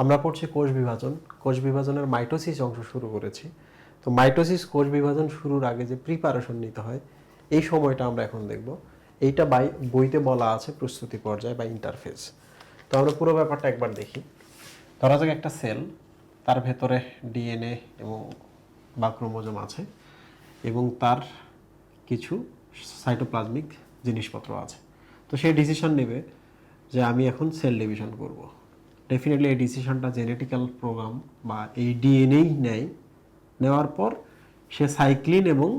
আমরা পড়ছি কোষ বিভাজন। কোষ বিভাজনের মাইটোসিস অংশ শুরু করেছি। তো মাইটোসিস কোষ বিভাজন শুরুর আগে যে প্রিপারেশন নিতে হয়, এই সময়টা আমরা এখন দেখব। এইটা বাই বইতে বলা আছে প্রস্তুতি পর্যায় বা ইন্টারফেস তো আমরা পুরো ব্যাপারটা একবার দেখি। ধরা যাক একটা সেল তার ভেতরে ডিএনএ এবং বা ক্রোমোজোম আছে এবং তার কিছু সাইটোপ্লাজমিক জিনিসপত্র আছে। তো সে ডিসিশন নেবে যে আমি এখন সেল ডিভিশন করব। ডেফিনেটলি এই ডিসিশনটা জেনেটিক্যাল প্রোগ্রাম বা এই ডিএনএই নেয়। নেওয়ার পর সে সাইক্লিন এবং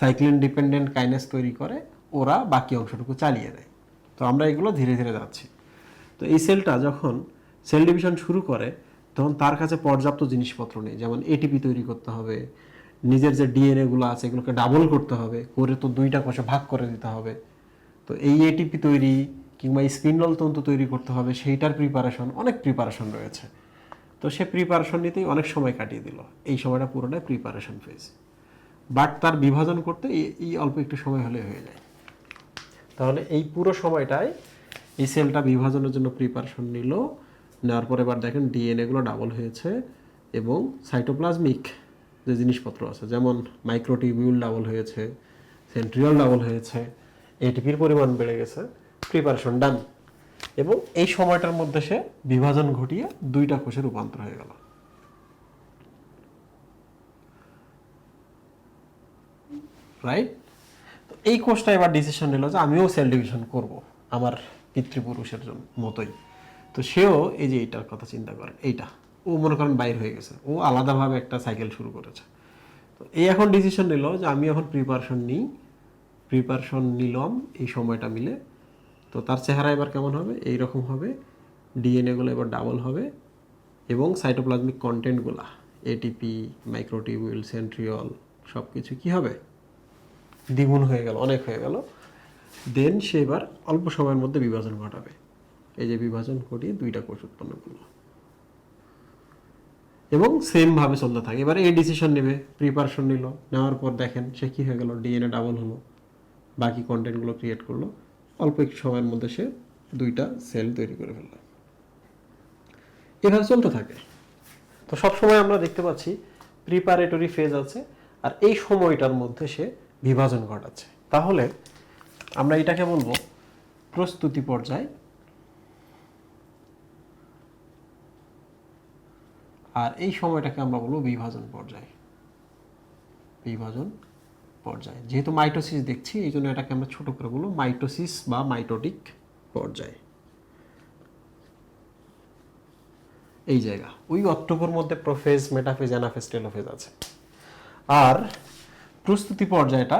সাইক্লিন ডিপেন্ডেন্ট কাইনেস তৈরি করে, ওরা বাকি অংশটুকু চালিয়ে দেয়। তো আমরা এগুলো ধীরে ধীরে যাচ্ছি। তো এই সেলটা যখন সেল ডিভিশন শুরু করে, তখন তার কাছে পর্যাপ্ত জিনিসপত্র নেই। যেমন এটিপি তৈরি করতে হবে, নিজের যে ডিএনএ গুলো আছে, এগুলোকে ডাবল করতে হবে, করে তো দুইটা কোষে ভাগ করে দিতে হবে। তো এই এটিপি তৈরি কিংবা স্পিন্ডল তন্তু তৈরি করতে হবে, সেইটার প্রিপারেশন অনেক প্রিপারেশন রয়েছে। তো সে প্রিপারেশন নিতেই অনেক সময় কাটিয়ে দিল। এই সময়টা পুরোটাই প্রিপারেশন ফেজ বাট তার বিভাজন করতে এই- অল্প একটু সময় হলে হয়ে যায়। তাহলে এই পুরো সময়টায় এই সেলটা বিভাজনের জন্য প্রিপারেশন নিল। নেওয়ার পর এবার দেখেন ডিএনএগুলো ডাবল হয়েছে এবং সাইটোপ্লাজমিক যে জিনিসপত্র আছে, যেমন মাইক্রোটিবিউল ডাবল হয়েছে সেন্ট্রিয়াল ডাবল হয়েছে এটিপির পরিমাণ বেড়ে গেছে। প্রিপারেশন ডান এবং এই সময়টার মধ্যে সে বিভাজন ঘটিয়ে দুইটা কোষে রূপান্তর হয়ে গেল। রাইট তো এই কোষটা এবার ডিসিশন নিল যে আমিও সেল ডিভিশন করব, আমার পিতৃপুরুষের মতোই। তো সেও এই যে এইটার কথা চিন্তা করে এইটা। ও মনে করেন বাইর হয়ে গেছে। ও আলাদাভাবে একটা সাইকেল শুরু করেছে। তো এই এখন ডিসিশন নিল যে আমি এখন প্রিপারেশন নিই। প্রিপারেশন নিলাম, এই সময়টা মিলে তো তার চেহারা এবার কেমন হবে? এই রকম হবে ডিএনএগুলো এবার ডাবল হবে এবং সাইটোপ্লাজমিক কন্টেন্টগুলা এটিপি মাইক্রোটিবিউল সেন্ট্রিওল সব কিছু কী হবে? দ্বিগুণ হয়ে গেল, অনেক হয়ে গেল। দেন সে এবার অল্প সময়ের মধ্যে বিভাজন ঘটাবে। এই যে বিভাজন ঘটিয়ে দুইটা কোষ উৎপন্ন করল। এবং সেম ভাবে চলতে থাকে। এবার এই ডিসিশন নেবে প্রিপারেশন নিল, নেওয়ার পর দেখেন সে কি হয়ে গেল ডিএনএ ডাবল হলো। বাকি কন্টেন্টগুলো ক্রিয়েট করল। অল্প একটু সময়ের মধ্যে সে দুইটা সেল তৈরি করে ফেলল। এভাবে চলতে থাকে। তো সব সময় আমরা দেখতে পাচ্ছি প্রিপারেটরি ফেজ আছে আর এই সময়টার মধ্যে সে বিভাজন ঘটাচ্ছে। তাহলে আমরা এটাকে বলব প্রস্তুতি পর্যায়। আর এই সময়টাকে আমরা বলব বিভাজন পর্যায়। বিভাজন পর্যায়। যেহেতু মাইটোসিস দেখছি, এই জন্য এটাকে আমরা ছোট করে বলব মাইটোসিস বা মাইটোটিক পর্যায়। এই জায়গা। ওই অক্টোবর মধ্যে প্রোফেজ, মেটাফেজ, অ্যানাফেজ টেলোফেজ আছে। আর প্রস্তুতি পর্যায়টা,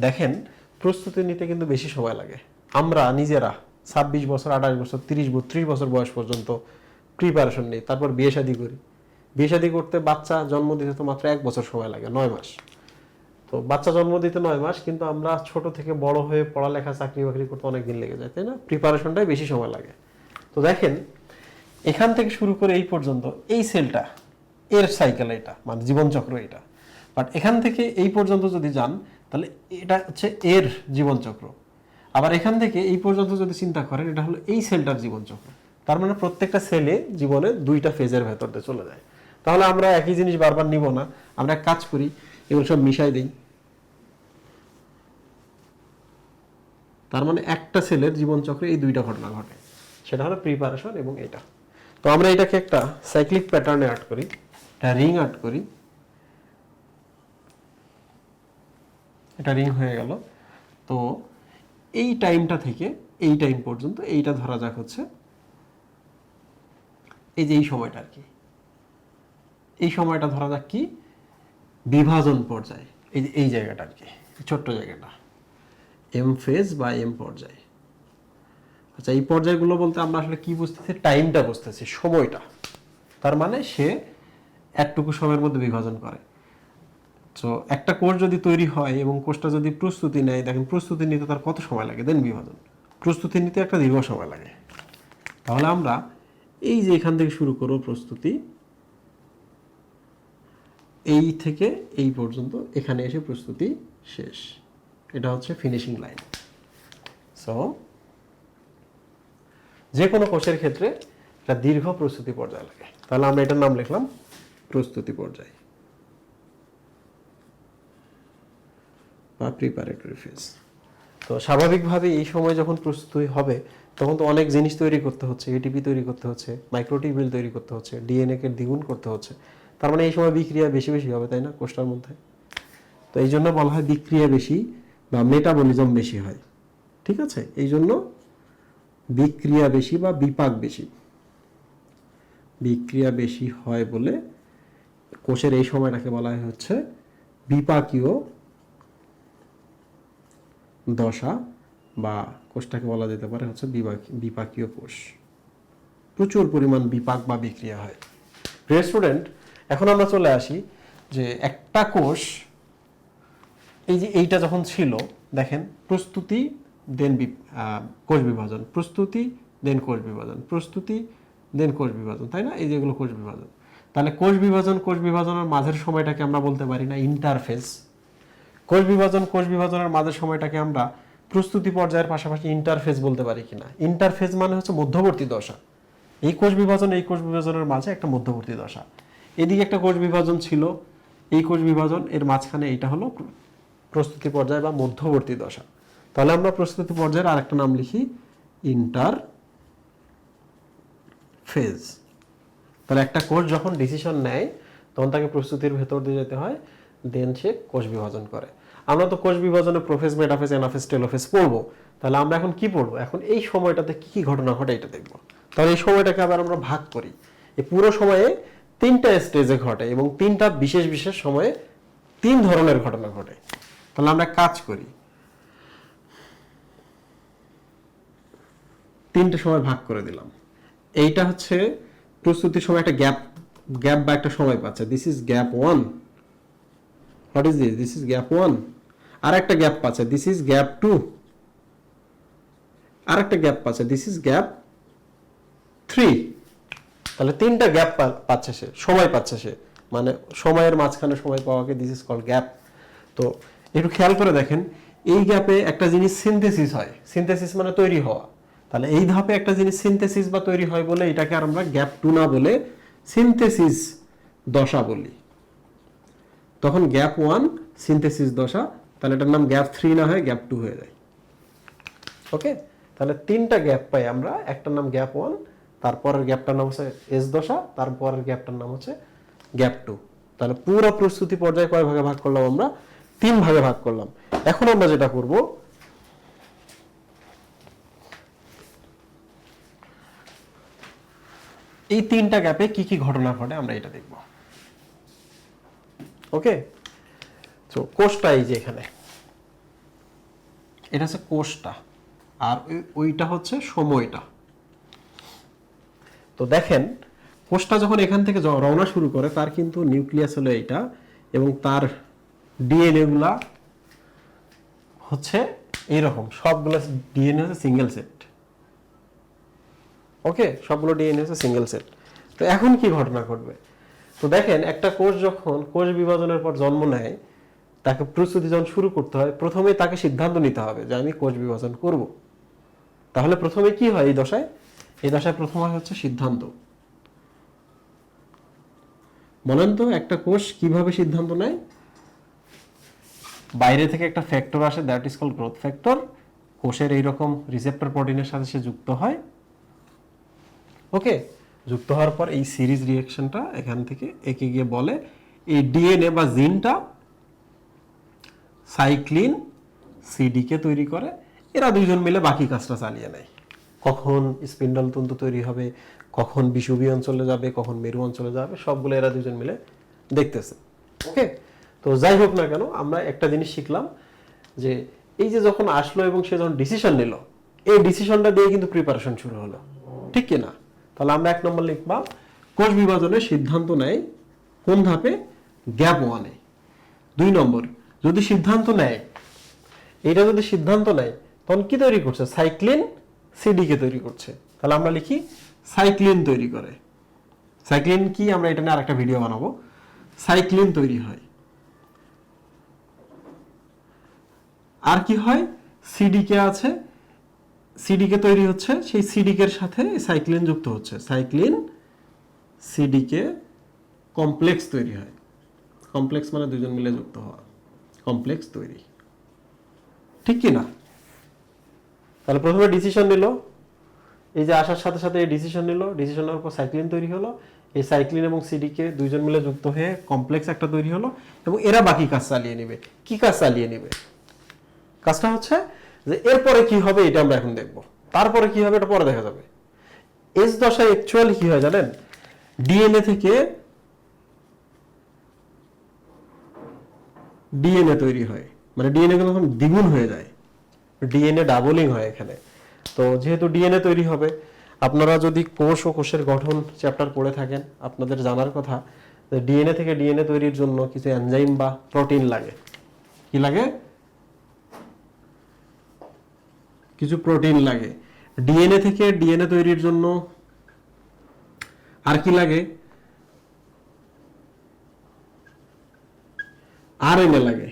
দেখেন, প্রস্তুতি নিতে কিন্তু বেশি সময় লাগে। আমরা, নিজেরা, ছাব্বিশ বছর, আঠাশ বছর, তিরিশ বত্রিশ বছর বয়স পর্যন্ত প্রিপারেশন নিই, তারপর বিয়ে শাদী করি। বিয়ে শাদী করতে বাচ্চা জন্ম দিতে তো মাত্র এক বছর সময় লাগে, নয় মাস। তো বাচ্চা জন্ম দিতে নয় মাস, কিন্তু আমরা ছোট থেকে বড় হয়ে পড়ালেখা চাকরি বাকরি করতে অনেক দিন লেগে যায়, তাই না? প্রিপারেশনটাই বেশি সময় লাগে। তো দেখেন, এখান থেকে শুরু করে এই পর্যন্ত এই সেলটা এর সাইকেল এটা মানে জীবনচক্র এটা। বাট এখান থেকে এই পর্যন্ত যদি যান, তাহলে এটা হচ্ছে এর জীবনচক্র। আবার এখান থেকে এই পর্যন্ত যদি চিন্তা করেন, এটা হলো এই সেলটার জীবনচক্র। তার মানে প্রত্যেকটা সেলে জীবনে দুইটা ফেজের ভেতর দিয়ে চলে যায়। তাহলে আমরা একই জিনিস বারবার নিব না। আমরা কাজ করি, এগুলো সব মিশাই দিই। তার মানে একটা সেলের জীবনচক্রে এই দুইটা ঘটনা ঘটে। সেটা হলো প্রিপারেশন এবং এটা। তো আমরা এটাকে একটা সাইক্লিক প্যাটার্নে আর্ট করি, একটা রিং আর্ট করি। এটা রিং হয়ে গেল। তো এই টাইমটা থেকে এই টাইম পর্যন্ত এইটা ধরা যাক হচ্ছে এই যে এই সময়টা আর কি। এই সময়টা ধরা যাক কি? বিভাজন পর্যায়ে। এই এই জায়গাটা আর কি, ছোট্ট জায়গাটা। এম ফেজ বা এম পর্যায়? আচ্ছা এই পর্যায়গুলো বলতে আমরা আসলে কি বুঝতেছি? টাইমটা বুঝতেছি, সময়টা। তার মানে সে একটুকু সময়ের মধ্যে বিভাজন করে। তো একটা কোর্স যদি তৈরি হয় এবং কোর্সটা যদি প্রস্তুতি নেয়, দেখেন প্রস্তুতি নিতে তার কত সময় লাগে? দেন বিভাজন। প্রস্তুতি নিতে একটা দীর্ঘ সময় লাগে। তাহলে আমরা এই যে এখান থেকে শুরু করব প্রস্তুতি, এই থেকে এই পর্যন্ত এখানে এসে প্রস্তুতি শেষ। এটা হচ্ছে ফিনিশিং লাইন সো যে কোনো কোষের ক্ষেত্রে একটা দীর্ঘ প্রস্তুতি পর্যায় লাগে। তাহলে আমরা এটার নাম লিখলাম প্রস্তুতি পর্যায়। বা প্রিপারেটরি ফেজ তো স্বাভাবিকভাবে এই সময় যখন প্রস্তুতি হবে, তখন তো অনেক জিনিস তৈরি করতে হচ্ছে এটিপি তৈরি করতে হচ্ছে মাইক্রোটিবিল তৈরি করতে হচ্ছে ডিএনএ কে দ্বিগুণ করতে হচ্ছে। তার মানে এই সময় বিক্রিয়া বেশি বেশি হবে, তাই না, কোষটার মধ্যে? তো এই জন্য বলা হয় বিক্রিয়া বেশি বা মেটাবলিজম বেশি হয়। ঠিক আছে? এই জন্য বিক্রিয়া বেশি বা বিপাক বেশি। বিক্রিয়া বেশি হয় বলে কোষের এই সময়টাকে বলা হচ্ছে বিপাকীয় দশা বা কোষটাকে বলা যেতে পারে হচ্ছে বিপাক- বিপাকীয় কোষ। প্রচুর পরিমাণ বিপাক বা বিক্রিয়া হয়। প্রিয় স্টুডেন্ট এখন আমরা চলে আসি যে একটা কোষ এই যে এইটা যখন ছিল, দেখেন, প্রস্তুতি দেন কোষ বিভাজন। প্রস্তুতি দেন কোষ বিভাজন। প্রস্তুতি দেন কোষ বিভাজন, তাই না? এই যেগুলো কোষ বিভাজন। তাহলে কোষ বিভাজন, কোষ বিভাজনের মাঝের সময়টাকে আমরা বলতে পারি না ইন্টারফেস কোষ বিভাজন, কোষ বিভাজনের মাঝের সময়টাকে আমরা প্রস্তুতি পর্যায়ের পাশাপাশি ইন্টারফেস বলতে পারি কিনা? ইন্টারফেস মানে হচ্ছে মধ্যবর্তী দশা। এই কোষ বিভাজন, এই কোষ বিভাজনের মাঝে একটা মধ্যবর্তী দশা। এদিকে একটা কোষ বিভাজন ছিল, এই কোষ বিভাজন, এর মাঝখানে এইটা হলো প্রস্তুতি পর্যায় বা মধ্যবর্তী দশা। তাহলে আমরা প্রস্তুতি পর্যায়ের আরেকটা নাম লিখি ইন্টার ফেজ তাহলে একটা কোষ যখন ডিসিশন নেয়, তখন তাকে প্রস্তুতির ভেতর দিয়ে যেতে হয় দেন সে কোষ বিভাজন করে। আমরা তো কোষ বিভাজনে প্রোফেজ মেটাফেজ এনাফেজ টেলোফেজ পড়ব। তাহলে আমরা এখন কি পড়ব? এখন এই সময়টাতে কি কি ঘটনা ঘটে এটা দেখব। তাহলে এই সময়টাকে আবার আমরা ভাগ করি। এই পুরো সময়ে তিনটা স্টেজে ঘটে এবং তিনটা বিশেষ বিশেষ সময়ে তিন ধরনের ঘটনা ঘটে। তাহলে আমরা কাজ করি। তিনটে সময় ভাগ করে দিলাম। এইটা হচ্ছে প্রস্তুতির সময় একটা গ্যাপ গ্যাপ বা একটা সময় পাচ্ছে। This is gap one what is this this is gap one আর একটা গ্যাপ পাচ্ছে। দিস ইজ গ্যাপ টু আর একটা গ্যাপ পাচ্ছে। দিস ইজ গ্যাপ থ্রি তাহলে তিনটা গ্যাপ পাচ্ছে সে, সময় পাচ্ছে সে। মানে সময়ের মাঝখানে সময় পাওয়াকে দিস ইজ কল গ্যাপ তো একটু খেয়াল করে দেখেন, এই গ্যাপে একটা জিনিস সিনথেসিস হয়। সিনথেসিস মানে তৈরি হওয়া। তাহলে এই ধাপে একটা জিনিস সিনথেসিস বা তৈরি হয় বলে এটাকে আর আমরা গ্যাপ টু না বলে সিনথেসিস দশা বলি। তখন গ্যাপ ওয়ান সিনথেসিস দশা, তাহলে এটার নাম গ্যাপ থ্রি না হয় গ্যাপ টু হয়ে যায়। ওকে তাহলে তিনটা গ্যাপ পাই আমরা, একটার নাম গ্যাপ ওয়ান তারপরের গ্যাপটার নাম হচ্ছে এস দশা, তারপরের গ্যাপটার নাম হচ্ছে গ্যাপ টু তাহলে পুরো প্রস্তুতি পর্যায়ে কয় ভাগে ভাগ করলাম আমরা? তিন ভাগে ভাগ করলাম। এখন আমরা যেটা করব, এই তিনটা গ্যাপে কি কি ঘটনা ঘটে আমরা এটা দেখব। ওকে? তো কোষটা এই যে এখানে। এটা হচ্ছে কোষটা, আর ওই- ওইটা হচ্ছে সময়টা। তো দেখেন, কোষটা যখন এখান থেকে রওনা শুরু করে, তার কিন্তু নিউক্লিয়াস হলো এইটা, এবং তার ডিএনএ গুলা হচ্ছে এইরকম। সবগুলো ডিএনএ হচ্ছে সিঙ্গেল সেট ওকে সবগুলো ডিএনএ হচ্ছে সিঙ্গেল সেট তো এখন কি ঘটনা ঘটবে? তো দেখেন, একটা কোষ যখন কোষ বিভাজনের পর জন্ম নেয়, তাকে প্রস্তুতি যখন শুরু করতে হয় প্রথমে তাকে সিদ্ধান্ত নিতে হবে যে আমি কোষ বিভাজন করব। তাহলে প্রথমে কি হয় এই দশায়? এই দশায় প্রথম হচ্ছে সিদ্ধান্ত। বলেন তো, একটা কোষ কীভাবে সিদ্ধান্ত নেয়? বাইরে থেকে একটা ফ্যাক্টর আসে that is call growth factor কোষের এইরকম রিসেপ্টর প্রোটিনের সাথে সে যুক্ত হয়। ওকে যুক্ত হওয়ার পর এই সিরিজ রিয়াকশনটা এখান থেকে একে গিয়ে বলে, এই ডিএনএ বা জিনটা সাইক্লিন সিডিকে তৈরি করে। এরা দুইজন মিলে বাকি কাজটা চালিয়ে নেয়। কখন স্পিন্ডল তন্তু তৈরি হবে, কখন বিষুবী অঞ্চলে যাবে, কখন মেরু অঞ্চলে যাবে, সবগুলো এরা দুজন মিলে দেখতেছে। ওকে তো যাই হোক না কেন, আমরা একটা জিনিস শিখলাম যে এই যে যখন আসলো এবং সে যখন ডিসিশন নিল, এই ডিসিশনটা দিয়ে কিন্তু প্রিপারেশন শুরু হলো। ঠিক কি না তাহলে আমরা এক নম্বর লিখলাম কোষ বিভাজনের সিদ্ধান্ত নেয় কোন ধাপে? গ্যাপ ওয়ানে দুই নম্বর, যদি সিদ্ধান্ত নেয় এটা যদি সিদ্ধান্ত নেয়, তখন কি তৈরি করছে? সাইক্লিন সিডিকে তৈরি করছে। তাহলে আমরা লিখি সাইক্লিন তৈরি করে। সাইক্লিন কি? আমরা এটা নিয়ে আরেকটা ভিডিও বানাবো। সাইক্লিন তৈরি হয়। আর কি হয়? সিডিকে আছে সিডিকে তৈরি হচ্ছে, সেই সিডিকের সাথে সাইক্লিন যুক্ত হচ্ছে। সাইক্লিন সিডিকে কমপ্লেক্স তৈরি হয়। কমপ্লেক্স মানে দুজন মিলে যুক্ত হওয়া। কমপ্লেক্স তৈরি। ঠিক কি না? তাহলে প্রথমে ডিসিশন নিল। এই যে আসার সাথে সাথে এই ডিসিশন নিল। ডিসিশন নেওয়ার পর সাইক্লিন তৈরি হলো। এই সাইক্লিন এবং সিডিকে দুইজন মিলে যুক্ত হয়ে কমপ্লেক্স একটা তৈরি হলো এবং এরা বাকি কাজ চালিয়ে নেবে। কি কাজ চালিয়ে নেবে? কাজটা হচ্ছে যে এরপরে কি হবে এটা আমরা এখন দেখব। তারপরে কি হবে এটা পরে দেখা যাবে। এস দশায় অ্যাকচুয়ালি কি হয় জানেন? ডিএনএ থেকে ডিএনএ তৈরি হয়। মানে ডিএনএ যখন দ্বিগুণ হয়ে যায়। ডিএনএ ডাবলিং হয় এখানে। তো যেহেতু ডিএনএ তৈরি হবে, আপনারা যদি কোষ ও কোষের গঠন চ্যাপ্টার পড়ে থাকেন, আপনাদের জানার কথা ডিএনএ থেকে ডিএনএ তৈরির জন্য কিছু এনজাইম বা প্রোটিন লাগে। কি লাগে? কিছু প্রোটিন লাগে। ডিএনএ থেকে ডিএনএ তৈরির জন্য আর কি লাগে? আরএনএ লাগে।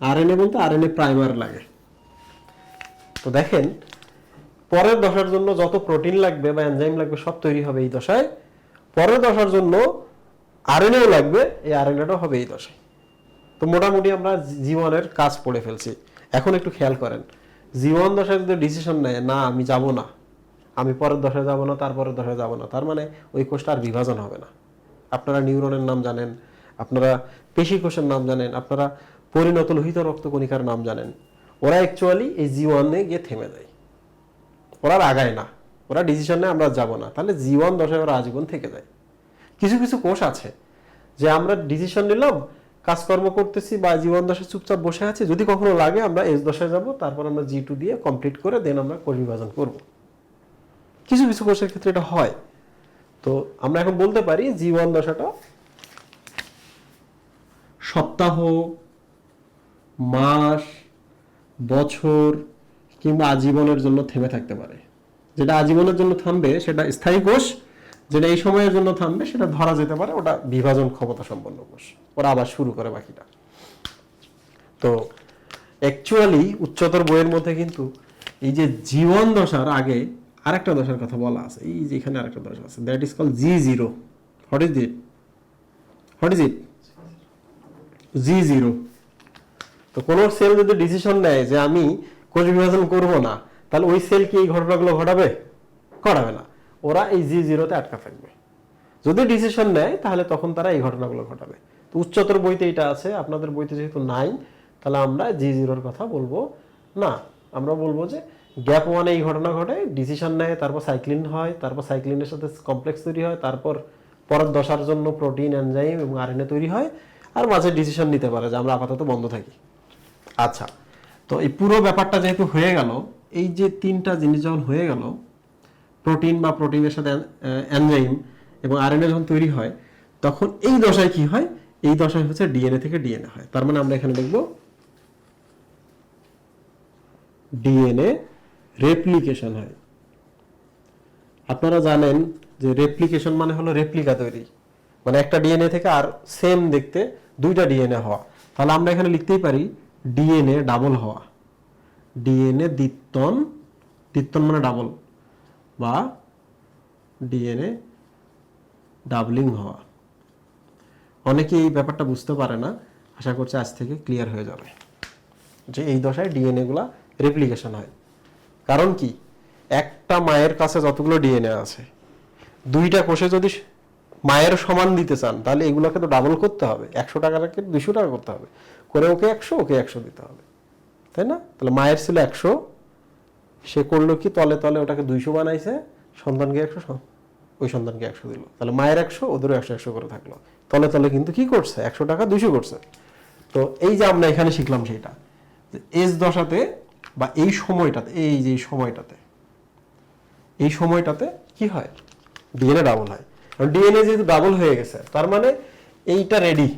আরএনএ বলতে আরএনএ প্রাইমার লাগে। তো দেখেন, পরের দশার জন্য যত প্রোটিন লাগবে বা এনজাইম লাগবে, সব তৈরি হবে এই দশায়। পরের দশার জন্য আরএনএও লাগবে, এই আরএনএটাও হবে এই দশায়। তো মোটামুটি আমরা জীবনের কাজ পড়ে ফেলছি। এখন একটু খেয়াল করেন। জীবন দশায় যদি ডিসিশন নেয়, না, আমি যাব না, আমি পরের দশায় যাব না, তারপরের দশায় যাব না, তার মানে ওই কোষটা আর বিভাজন হবে না। আপনারা নিউরনের নাম জানেন, আপনারা পেশি কোষের নাম জানেন, আপনারা পরিণত লোহিত রক্তকণিকার নাম জানেন। ওরা অ্যাকচুয়ালি এই জীবনে গিয়ে থেমে যায়। ওরা আর আগায় না। ওরা ডিসিশন নেয়, আমরা যাব না। তাহলে জীবন দশায় ওরা আজীবন থেকে যায়। কিছু কিছু কোষ আছে যে আমরা ডিসিশন নিলাম কাজকর্ম করতেছি বা জীবন দশায় চুপচাপ বসে আছি, যদি কখনো লাগে আমরা এস দশায় যাব, তারপর আমরা জি টু দিয়ে কমপ্লিট করে দেন আমরা কোষ বিভাজন করব। কিছু কিছু কোষের ক্ষেত্রে এটা হয়। তো আমরা এখন বলতে পারি জীবন দশাটা সপ্তাহ, মাস, বছর কিংবা আজীবনের জন্য থেমে থাকতে পারে। যেটা আজীবনের জন্য থামবে সেটা স্থায়ী কোষ যেটা এই সময়ের জন্য থামবে, সেটা ধরা যেতে পারে, ওটা বিভাজন ক্ষমতা সম্পন্ন কোষ। ওরা আবার শুরু করে বাকিটা। তো অ্যাকচুয়ালি উচ্চতর বইয়ের মধ্যে কিন্তু এই যে জীবন দশার আগে আরেকটা দশার কথা বলা আছে। এই যে এখানে আরেকটা দশা আছে that is call G zero what is it what is it G zero তো কোনো সেল যদি ডিসিশন নেয় যে আমি কোষ বিভাজন করব না, তাহলে ওই সেল কি এই ঘটনাগুলো ঘটাবে? করাবে না। ওরা এই জি জিরোতে আটকা থাকবে। যদি ডিসিশন নেয়, তাহলে তখন তারা এই ঘটনাগুলো ঘটাবে। তো উচ্চতর বইতে এটা আছে, আপনাদের বইতে যেহেতু নাই, তাহলে আমরা জি জিরোর কথা বলব। না, আমরা বলব যে গ্যাপ ওয়ানে এই ঘটনা ঘটে ডিসিশন নেয়, তারপর সাইক্লিন হয়, তারপর সাইক্লিনের সাথে কমপ্লেক্স তৈরি হয়, তারপর পরের দশার জন্য প্রোটিন এনজাইম এবং আরএনএ তৈরি হয়, আর মাঝে ডিসিশন নিতে পারে যে আমরা আপাতত বন্ধ থাকি। আচ্ছা তো এই পুরো ব্যাপারটা যেহেতু হয়ে গেল, এই যে তিনটা জিনিস যখন হয়ে গেল প্রোটিন বা প্রোটিনের সাথে এনজাইম এবং আরএনএ যখন তৈরি হয়, তখন এই দশায় কি হয়? এই দশায় হচ্ছে ডিএনএ থেকে ডিএনএ হয়। তার মানে আমরা এখানে দেখব ডিএনএ রেপ্লিকেশন হয়। আপনারা জানেন যে রেপ্লিকেশন মানে হলো রেপ্লিকা তৈরি। মানে একটা ডিএনএ থেকে আর সেম দেখতে দুইটা ডিএনএ হওয়া। তাহলে আমরা এখানে লিখতেই পারি ডিএনএ ডাবল হওয়া। ডিএনএ দ্বিত্বন দ্বিত্বন মানে ডাবল বা ডিএনএ ডাবলিং হওয়া। অনেকে এই ব্যাপারটা বুঝতে পারে না। আশা করছি আজ থেকে ক্লিয়ার হয়ে যাবে যে এই দশায় ডিএনএ গুলা রেপ্লিকেশন হয়। কারণ কি? একটা মায়ের কাছে যতগুলো ডিএনএ আছে, দুইটা কোষে যদি মায়ের সমান দিতে চান, তাহলে এগুলোকে তো ডাবল করতে হবে। একশো টাকাকে দুশো টাকা করতে হবে। করে ওকে একশো ওকে একশো দিতে হবে। তাই না? তাহলে মায়ের ছিল একশো সে করল কি, তলে তলে ওটাকে দুইশো বানাইছে, সন্তানকে একশো ওই সন্তানকে একশো দিল। তাহলে মায়ের একশো, ওদেরও একশো একশো করে থাকল। তলে তলে কিন্তু কি করছে? একশো টাকা দুইশো করছে। তো এই যে আমরা এখানে শিখলাম যে এস দশাতে বা এই সময়টাতে, এই যে সময়টাতে, এই সময়টাতে কি হয়? ডিএনএ ডাবল হয়। কারণ ডিএনএ যেহেতু ডাবল হয়ে গেছে, তার মানে এইটা রেডি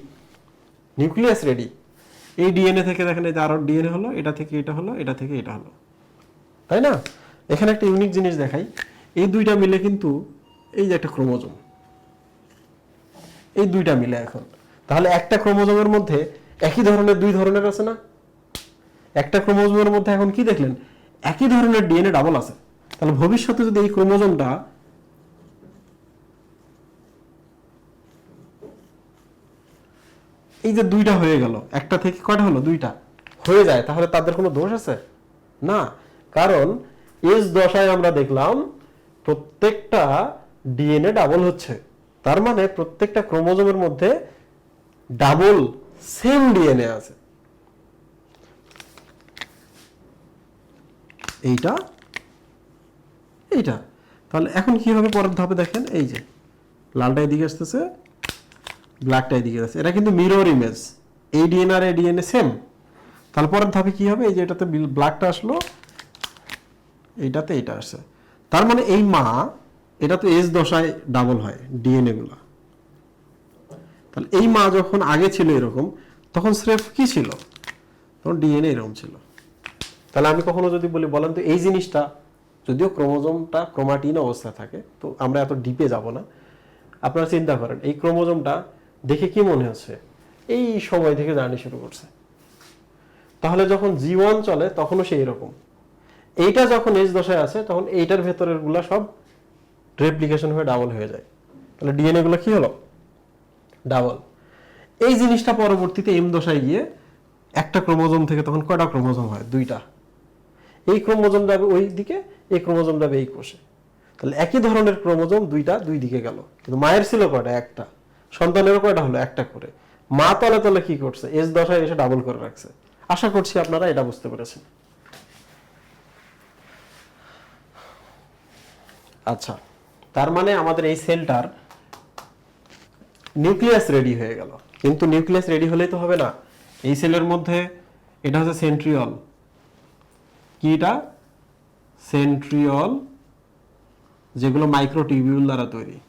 নিউক্লিয়াস রেডি এই ডিএনএ থেকে দেখেন, এই যে আরও ডিএনএ হলো, এটা থেকে এটা হলো, এটা থেকে এটা হলো। তাই না? এখানে একটা ইউনিক জিনিস দেখাই। এই দুইটা মিলে কিন্তু এই যে একটা ক্রোমোজোম এই দুইটা মিলে এখন। তাহলে একটা ক্রোমোজোমের মধ্যে একই ধরনের দুই ধরনের আছে না? একটা ক্রোমোজোমের মধ্যে এখন কি দেখলেন? একই ধরনের ডিএনএ ডাবল আছে। তাহলে ভবিষ্যতে যদি এই ক্রোমোজোমটা এই যে দুইটা হয়ে গেল, একটা থেকে কয়টা হলো? দুইটা। হয়ে যায়, তাহলে তাদের কোনো দোষ আছে? না। কারণ এস দশায় আমরা দেখলাম প্রত্যেকটা ডিএনএ ডাবল হচ্ছে। তার মানে প্রত্যেকটা ক্রোমোজোমের মধ্যে ডাবল সেম ডিএনএ আছে। এইটা এইটা। তাহলে এখন কি হবে পরের ধাপে দেখেন? এই যে, লালটা এদিকে আসতেছে, ব্ল্যাকটা এদিকে আসছে এটা কিন্তু মিরর ইমেজ এই ডিএনএ আর এই ডিএনএ সেম তাহলে পরের ধাপে কি হবে? এই যে এটাতে ব্ল্যাকটা আসলো এইটাতে এটা আসছে তার মানে এই মা এটা তো এস দশায় ডাবল হয় ডিএনএ গুলা। তাহলে এই মা যখন আগে ছিল এরকম, তখন স্রেফ কি ছিল? তখন ডিএনএ এরকম ছিল। তাহলে আমি কখনো যদি বলি, বলেন তো এই জিনিসটা, যদিও ক্রোমোজোমটা ক্রোমাটিন অবস্থায় থাকে, তো আমরা এত ডিপে যাব না। আপনারা চিন্তা করেন, এই ক্রোমোজোমটা দেখে কি মনে হচ্ছে? এই সময় থেকে জার্নি শুরু করছে। তাহলে যখন জীবন চলে, তখনও সেই রকম এইটা যখন এজ দশায় আছে তখন এইটার ভেতরেরগুলা সব রেপ্লিকেশন হয়ে ডাবল হয়ে যায়। তাহলে ডিএনএ গুলো কি হলো? ডাবল এই জিনিসটা পরবর্তীতে এম দশায় গিয়ে একটা ক্রোমোজোম থেকে তখন কয়টা ক্রোমোজোম হয়? দুইটা। এই ক্রোমোজোম যাবে ওই দিকে, এই ক্রোমোজোম যাবে এই কোষে। তাহলে একই ধরনের ক্রোমোজোম দুইটা দুই দিকে গেল। কিন্তু মায়ের ছিল কয়টা? একটা। সন্তানেরও কয়টা হলো? একটা করে। মা তলে তলে কি করছে? এস দশায় এসে ডাবল করে রাখছে। আশা করছি আপনারা এটা বুঝতে পেরেছেন। আচ্ছা তার মানে আমাদের এই সেলটার নিউক্লিয়াস রেডি হয়ে গেল। কিন্তু নিউক্লিয়াস রেডি হলেই তো হবে না। এই সেলের মধ্যে এটা হচ্ছে সেন্ট্রিয়ল। কি এটা? সেন্ট্রিয়ল, যেগুলো মাইক্রোটিবিউল দ্বারা তৈরি।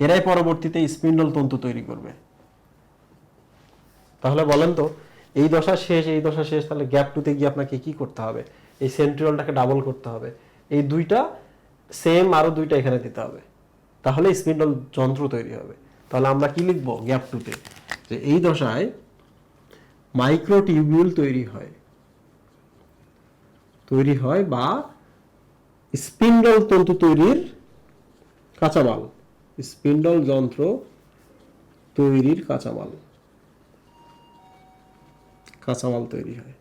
এরাই পরবর্তীতে স্পিন্ডল তন্তু তৈরি করবে। তাহলে বলেন তো, এই দশা শেষ, এই দশা শেষ, তাহলে গ্যাপ টুতে গিয়ে আপনাকে কি করতে হবে? এই সেন্ট্রিয়লটাকে ডাবল করতে হবে। এই দুইটা সেম আরও দুইটা এখানে দিতে হবে। তাহলে স্পিন্ডল যন্ত্র তৈরি হবে। তাহলে আমরা কি লিখব? গ্যাপ টুতে যে এই দশায় মাইক্রোটিউবিউল তৈরি হয়। তৈরি হয় বা স্পিন্ডল তন্তু তৈরির কাঁচামাল। স্পিন্ডল যন্ত্র তৈরির কাঁচামাল। কাঁচামাল তৈরি হয়।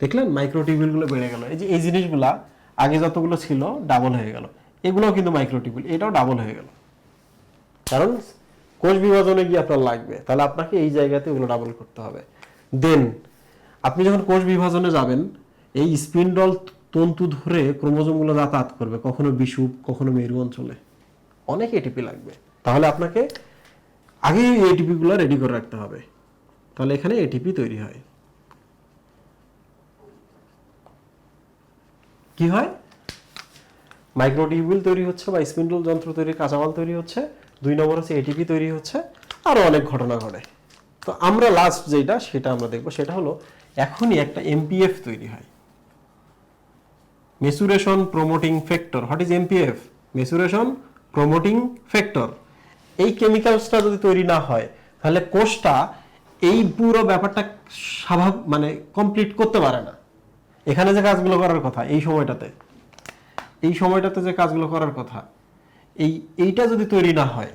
দেখলেন মাইক্রোটিবিউলগুলো বেড়ে গেল। এই যে এই জিনিসগুলা আগে যতগুলো ছিল ডাবল হয়ে গেল। এগুলোও কিন্তু মাইক্রো মাইক্রোটিবিউল এটাও ডাবল হয়ে গেল। কারণ কোষ বিভাজনে গিয়ে আপনার লাগবে, তাহলে আপনাকে এই জায়গাতে ওগুলো ডাবল করতে হবে। দেন আপনি যখন কোষ বিভাজনে যাবেন, এই স্পিন্ডল তন্তু ধরে ক্রোমোজোমগুলো যাতায়াত করবে, কখনো বিষুব কখনো মেরু অঞ্চলে অনেক এটিপি লাগবে। তাহলে আপনাকে আগেই এই এটিপি গুলো রেডি করে রাখতে হবে। তাহলে এখানে এটিপি তৈরি হয়। কি হয়? মাইক্রোটিউবিউল তৈরি হচ্ছে বা স্পিন্ডল যন্ত্র তৈরি, কাঁচামাল তৈরি হচ্ছে, দুই নম্বর হচ্ছে এটিপি তৈরি হচ্ছে আরও অনেক ঘটনা ঘটে। তো আমরা লাস্ট যেটা, সেটা আমরা দেখব, সেটা হলো এখনই একটা এমপিএফ তৈরি হয়। Maturation promoting factor, what is MPF maturation promoting factor. এই কেমিক্যালসটা যদি তৈরি না হয়, তাহলে কোষটা এই পুরো ব্যাপারটা স্বাভাবিক মানে কমপ্লিট করতে পারে না। এখানে যে কাজগুলো করার কথা, এই সময়টাতে এই সময়টাতে যে কাজগুলো করার কথা, এই, এইটা যদি তৈরি না হয়,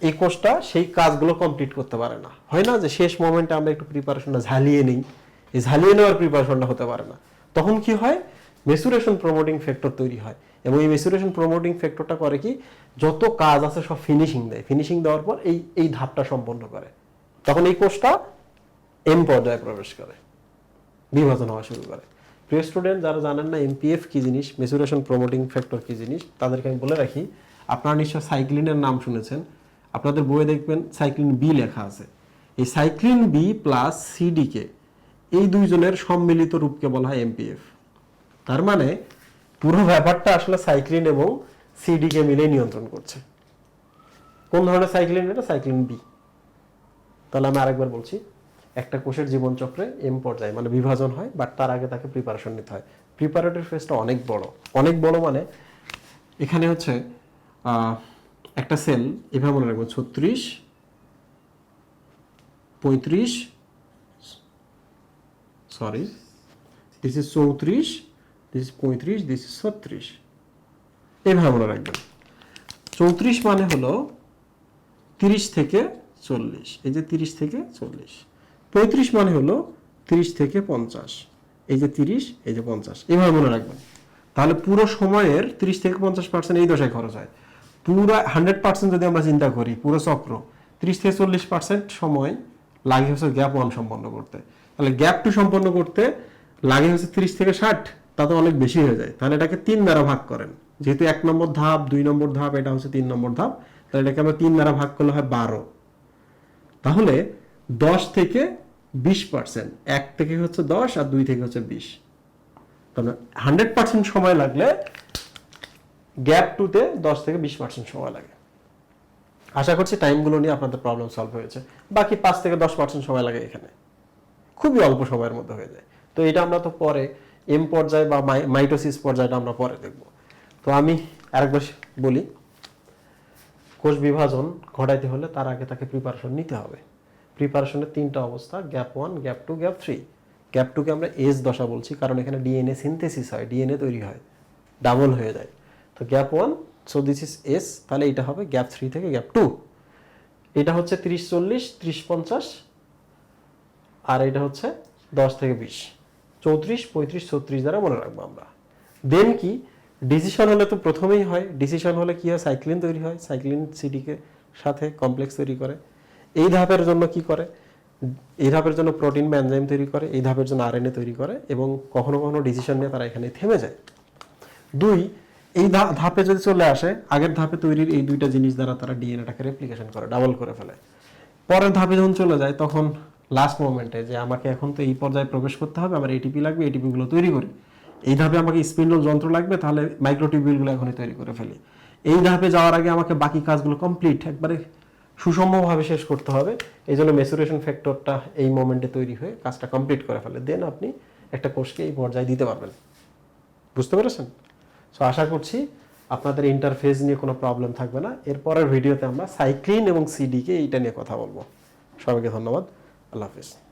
এই কোর্সটা সেই কাজগুলো কমপ্লিট করতে পারে না। হয় না যে শেষ মোমেন্টে আমরা একটু প্রিপারেশনটা ঝালিয়ে নিই, এই ঝালিয়ে নেওয়ার প্রিপারেশনটা হতে পারে না। তখন কি হয়? মেসুরেশন প্রমোটিং ফ্যাক্টর তৈরি হয়। এবং এই মেসুরেশন প্রমোটিং ফ্যাক্টরটা করে কি? যত কাজ আছে সব ফিনিশিং দেয়। ফিনিশিং দেওয়ার পর এই এই ধাপটা সম্পন্ন করে। তখন এই কোর্সটা এম পর্যায়ে প্রবেশ করে। বিভাজন হওয়া শুরু করে। প্রিয় স্টুডেন্ট যারা জানেন না এমপিএফ কি জিনিস মেসুরেশন প্রমোটিং ফ্যাক্টর কি জিনিস, তাদেরকে আমি বলে রাখি, আপনারা নিশ্চয় সাইক্লিনের নাম শুনেছেন। আপনাদের বইয়ে দেখবেন সাইক্লিন বি লেখা আছে। এই সাইক্লিন বি প্লাস সিডিকে এই দুইজনের সম্মিলিত রূপকে বলা হয় এমপিএফ তার মানে পুরো ব্যাপারটা আসলে সাইক্লিন এবং সিডিকে মিলে নিয়ন্ত্রণ করছে। কোন ধরনের সাইক্লিন এটা সাইক্লিন বি তাহলে আমি আরেকবার বলছি একটা কোষের জীবনচক্রে এম পর্যায়ে মানে বিভাজন হয় বাট তার আগে তাকে প্রিপারেশন নিতে হয়। প্রিপারেটরি ফেজটা অনেক বড়। অনেক বড় মানে এখানে হচ্ছে একটা সেল এভাবে মনে রাখব ছত্রিশ, পঁয়ত্রিশ সরি দিস ইজ চৌত্রিশ দিস ইজ পঁয়ত্রিশ দিস ইজ ছত্রিশ। এইভাবে মনে রাখবেন। চৌত্রিশ মানে হলো তিরিশ থেকে চল্লিশ। এই যে তিরিশ থেকে চল্লিশ। পঁয়ত্রিশ মানে হলো তিরিশ থেকে পঞ্চাশ। এই যে তিরিশ, এই যে পঞ্চাশ। এইভাবে মনে রাখবেন। তাহলে পুরো সময়ের তিরিশ থেকে পঞ্চাশ পার্সেন্ট এই দশায় খরচ হয়। পুরো হান্ড্রেড পার্সেন্ট যদি আমরা চিন্তা করি, পুরো চক্র, তিরিশ থেকে চল্লিশ পার্সেন্ট সময় লাগে হচ্ছে গ্যাপ ওয়ান সম্পন্ন করতে। তাহলে গ্যাপ টু সম্পন্ন করতে লাগে হচ্ছে তিরিশ থেকে ষাট তা তো অনেক বেশি হয়ে যায়। তাহলে এটাকে তিন দ্বারা ভাগ করেন। যেহেতু এক নম্বর ধাপ, দুই নম্বর ধাপ, এটা হচ্ছে তিন নম্বর ধাপ, তাহলে এটাকে আমরা তিন দ্বারা ভাগ করলে হয় বারো। তাহলে দশ থেকে বিশ পার্সেন্ট। এক থেকে হচ্ছে দশ আর দুই থেকে হচ্ছে বিশ। তাহলে হান্ড্রেড পার্সেন্ট সময় লাগলে গ্যাপ টুতে দশ থেকে বিশ পার্সেন্ট সময় লাগে। আশা করছি টাইমগুলো নিয়ে আপনাদের প্রবলেম সলভ হয়েছে। বাকি পাঁচ থেকে দশ পার্সেন্ট সময় লাগে এখানে। খুবই অল্প সময়ের মধ্যে হয়ে যায়। তো এটা আমরা তো পরে এম পর্যায়ে বা মাইটোসিস পর্যায়টা আমরা পরে দেখব। তো আমি আরেকবার বলি, কোষ বিভাজন ঘটাইতে হলে তার আগে তাকে প্রিপারেশন নিতে হবে। প্রিপারেশনের তিনটা অবস্থা gap one gap two gap three gap টুকে আমরা এস দশা বলছি, কারণ এখানে ডিএনএ সিনথেসিস হয় ডিএনএ তৈরি হয় ডাবল হয়ে যায়। তো gap one so this is S তাহলে এটা হবে গ্যাপ থ্রি থেকে গ্যাপ টু এটা হচ্ছে তিরিশ চল্লিশ, ত্রিশ পঞ্চাশ, আর এটা হচ্ছে দশ থেকে বিশ। চৌত্রিশ, পঁয়ত্রিশ, ছত্রিশ দ্বারা মনে রাখব আমরা। দেন কি? ডিসিশন হলে তো প্রথমেই হয়। ডিসিশন হলে কি হয়? সাইক্লিন তৈরি হয়। সাইক্লিন সিডিকে সাথে কমপ্লেক্স তৈরি করে। এই ধাপের জন্য কি করে? এই ধাপের জন্য প্রোটিন বা এনজাইম তৈরি করে, এই ধাপের জন্য আরএনএ তৈরি করে এবং কখনো কখনো ডিসিশন নিয়ে তারা এখানে থেমে যায়। দুই, এই ধাপে যদি চলে আসে, আগের ধাপে তৈরির এই দুইটা জিনিস দ্বারা তারা ডিএনএটাকে রেপ্লিকেশন করে ডাবল করে ফেলে। পরের ধাপে যখন চলে যায়, তখন লাস্ট মোমেন্টে যে আমাকে এখন তো এই পর্যায়ে প্রবেশ করতে হবে, আমার এটিপি লাগবে এটিপি গুলো তৈরি করি। এই ধাপে আমাকে স্পিন্ডল যন্ত্র লাগবে, তাহলে মাইক্রোটিবিউলগুলো এখনই তৈরি করে ফেলি। এই ধাপে যাওয়ার আগে আমাকে বাকি কাজগুলো কমপ্লিট একবারে সুষমভাবে শেষ করতে হবে। এই জন্য মেসুরেশন ফ্যাক্টরটা এই মোমেন্টে তৈরি হয়ে কাজটা কমপ্লিট করে ফেলে। দেন আপনি একটা কোর্সকে এই পর্যায়ে দিতে পারবেন। বুঝতে পেরেছেন? সো আশা করছি আপনাদের ইন্টারফেস নিয়ে কোনো প্রবলেম থাকবে না। এরপরের ভিডিওতে আমরা সাইক্লিন এবং সিডিকে এইটা নিয়ে কথা বলব। সবাইকে ধন্যবাদ। আল্লাহ হাফিজ।